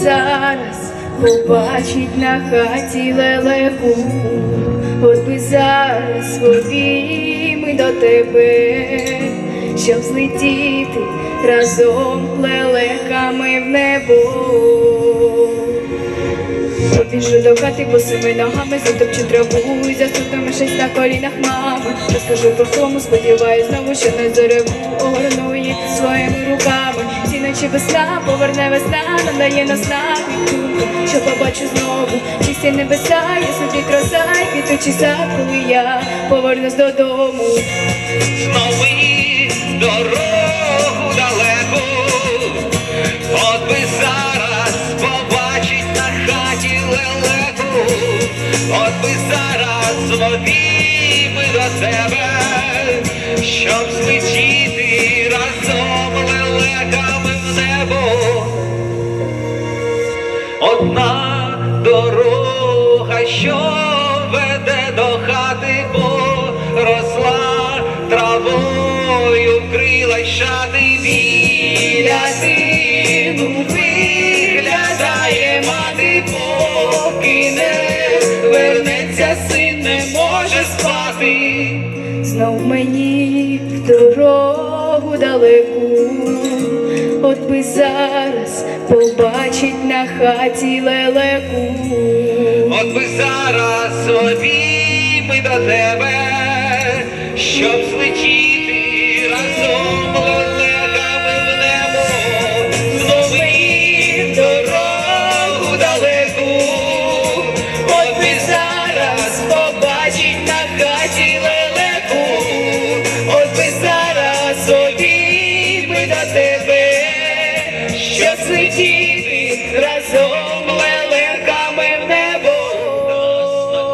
зараз побачить на хаті лелеку, от би зараз обійми до тебе, щоб злетіти разом лелеками в небо. Побіжу до хати босими ногами, затопчу траву і заступимо щось на колінах мами. Розкажу про тому, сподіваюсь знову, що не зореву огорну її своїми руками. Всі ночі весна, поверне весна, надає нас думку, що побачу знову. Чисті небеса, ясноті краса, і квітучий сад, коли я повернусь додому. Знови дорогу на хаті лелеку, от би зараз обійми до тебе, щоб злетіти разом лелеками в небо. Одна дорога, що веде до хати, поросла травою, вкрила шати біля тину вернеться син, не може спати. Знов мені в дорогу далеку, от би зараз побачить на хаті лелеку. От би зараз обійми до тебе, щоб злетіти до тебе, щоб злетіти разом лелеками в небо.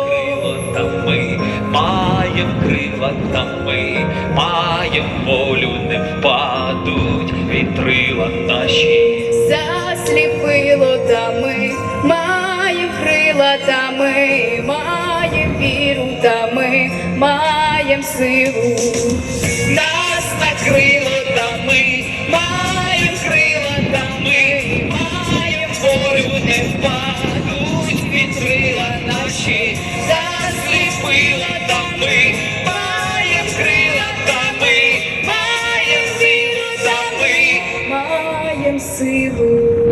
Крилотами, маєм крилотами, маєм волю не впадуть вітрила наші. Засліпило тами, маєм крила тами, маєм віру тами, маєм силу. Маєм крила тами, маєм не впадуть вітрила наші, засліпила тами, маєм крила маєм віру тами. маєм силу.